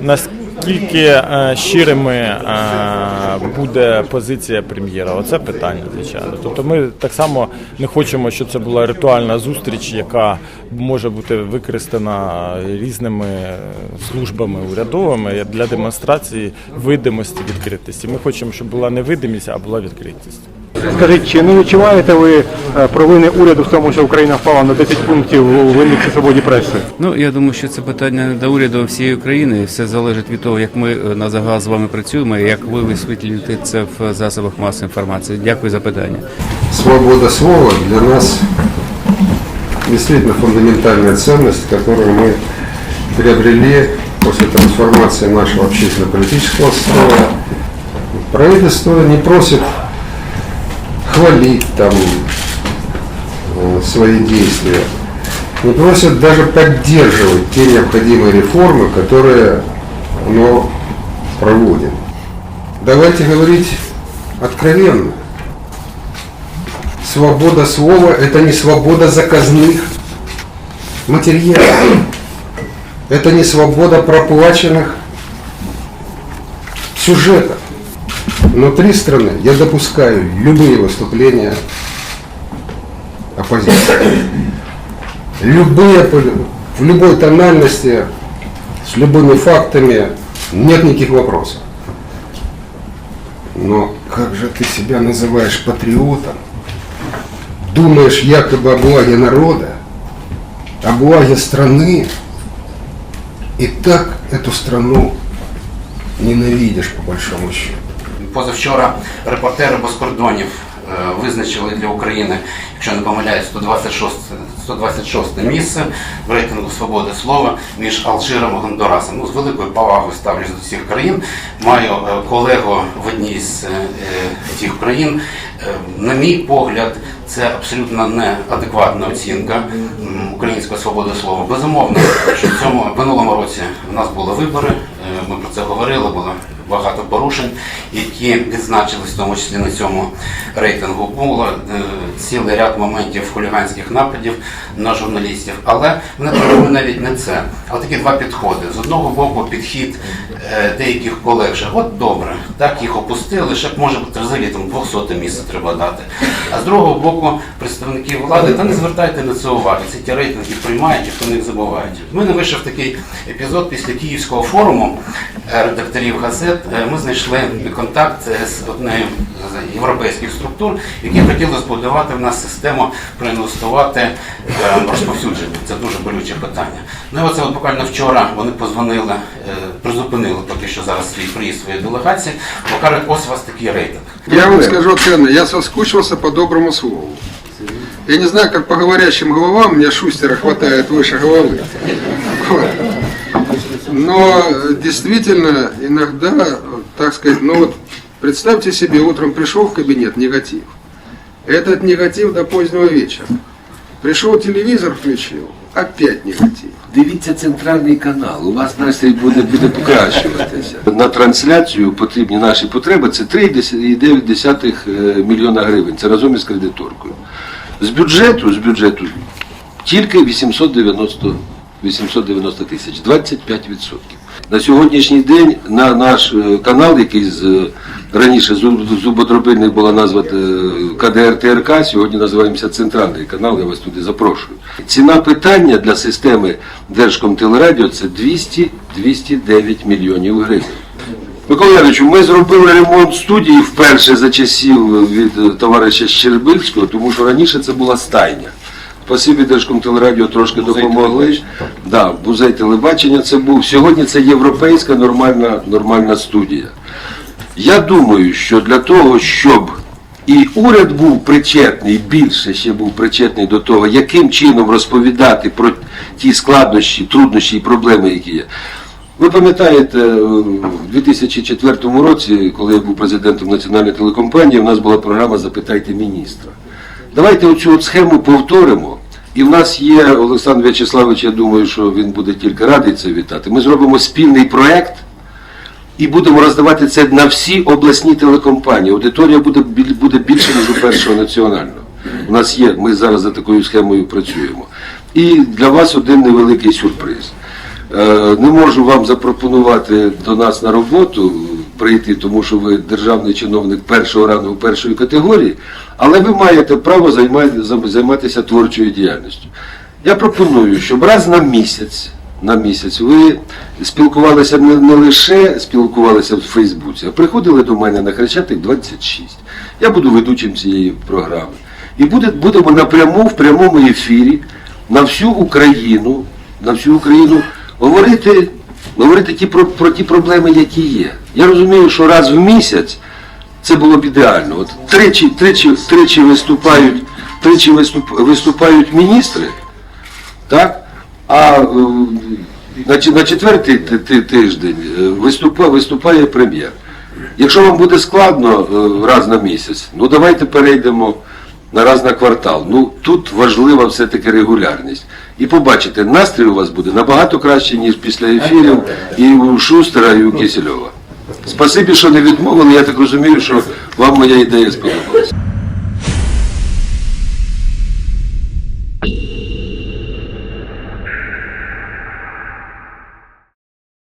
Нас Наскільки е, щирими е, буде позиція прем'єра? Оце питання, звичайно. Тобто ми так само не хочемо, щоб це була ритуальна зустріч, яка може бути використана різними е, службами урядовими для демонстрації видимості відкритості. Ми хочемо, щоб була не видимість, а була відкритість. Скажіть, чи не відчуваєте ви е, провини уряду в тому, що Україна впала на 10 пунктів у індексі свободі преси? Ну я думаю, що це питання не до уряду а всієї України. Все залежить від того, як ми е, на загал з вами працюємо, і як ви висвітлюєте це в засобах масової інформації. Дякую за питання. Свобода слова для нас действительно фундаментальная ценность, которую мы приобрели после трансформации нашего общественно-политического строя. Правительство не просит хвалить там э, свои действия, не просит даже поддерживать те необходимые реформы, которые оно проводит. Давайте говорить откровенно. Свобода слова – это не свобода заказных материалов. Это не свобода проплаченных сюжетов. Внутри страны я допускаю любые выступления оппозиции. Любые, в любой тональности, с любыми фактами, нет никаких вопросов. Но как же ты себя называешь патриотом? думаешь якобы о благе народа, о благе страны, и так эту страну ненавидишь по большому счету. Позавчора репортери без кордонів е, визначили для України, якщо не помиляюсь, 126, 126 місце в рейтингу свободи слова між Алжиром і Гондурасом. Ну, з великою повагою ставлюсь до всіх країн. Маю е, колегу в одній з е, е, цих країн. На мій погляд, це абсолютно неадекватна оцінка української свободи слова. Безумовно, що в цьому минулому році у нас були вибори. Ми про це говорили, було багато порушень, які відзначились в тому числі на цьому рейтингу. Було е, цілий ряд моментів хуліганських нападів на журналістів. Але мене турбує навіть не це, а такі два підходи. З одного боку, підхід е, деяких колег, що от добре, так їх опустили, ще може бути взагалі там 200 місце треба дати. А з другого боку, представники влади, та не звертайте на це уваги. Це ті рейтинги приймають про них забувають. У мене вийшов такий епізод після Київського форуму е, редакторів газет. Е, Ми знайшли контакт е, з однією з європейських структур, які хотіли збудувати в нас систему проінвестувати е, розповсюдження. Це дуже болюче питання. Ну і оце от буквально вчора вони позвонили, призупинили поки що зараз свій приїзд своєї делегації, бо кажуть, ось у вас такий рейтинг. Я вам скажу откровенно, я соскучился по доброму слову. Я не знаю, как по говорящим головам, мне шустера хватает выше головы. Вот Но э, действительно, иногда, э, так сказать, ну вот представьте себе, утром пришел в кабинет негатив. Этот негатив до позднего вечера. Пришел телевизор, включил, опять негатив. Дивіться центральний канал. У вас настрій буде, буде покращуватися. На трансляцію потрібні наші потреби. Це 3,9 е, мільйона гривень. Це разом із кредиторкою. З бюджету, з бюджету тільки 890 890 тисяч, 25%. На сьогоднішній день на наш е, канал, який з е, раніше зуб- зубодробильний була назва е, КДР ТРК, сьогодні називаємося Центральний канал, я вас туди запрошую. Ціна питання для системи Держкомтелерадіо це 200-209 мільйонів гривень. Микола Яровичу, ми зробили ремонт студії вперше за часів від товариша Щербильського, тому що раніше це була стайня. Спасибі Держкомтелерадіо трошки допомогли. Да, музей телебачення це був. Сьогодні це європейська нормальна, нормальна студія. Я думаю, що для того, щоб і уряд був причетний, більше ще був причетний до того, яким чином розповідати про ті складнощі, труднощі і проблеми, які є. Ви пам'ятаєте, в 2004 році, коли я був президентом національної телекомпанії, у нас була програма Запитайте міністра. Давайте оцю от схему повторимо І в нас є Олександр В'ячеславович, я думаю, що він буде тільки радий це вітати. Ми зробимо спільний проект і будемо роздавати це на всі обласні телекомпанії. Аудиторія буде, буде більше, ніж у першого національного. У нас є, ми зараз за такою схемою працюємо. І для вас один невеликий сюрприз. Е, Не можу вам запропонувати до нас на роботу прийти, тому що ви державний чиновник першого рангу першої категорії, але ви маєте право займатися творчою діяльністю. Я пропоную, щоб раз на місяць, на місяць ви спілкувалися не, не лише спілкувалися в Фейсбуці, а приходили до мене на Хрещатик 26. Я буду ведучим цієї програми. І буде, будемо напряму в прямому ефірі на всю Україну, на всю Україну говорити, говорити ті, про, про ті проблеми, які є. Я розумію, що раз в місяць це було б ідеально. От тричі, тричі, тричі виступають, тричі виступ, виступають міністри, так? А е, на, четвертий ти- ти- тиждень е, виступає, виступає прем'єр. Якщо вам буде складно е, раз на місяць, ну давайте перейдемо на раз на квартал. Ну тут важлива все-таки регулярність. І побачите, настрій у вас буде набагато краще, ніж після ефірів і у Шустера, і у Кисельова. Спасибі, що не відмовили. Я так розумію, що вам моя ідея сподобалась.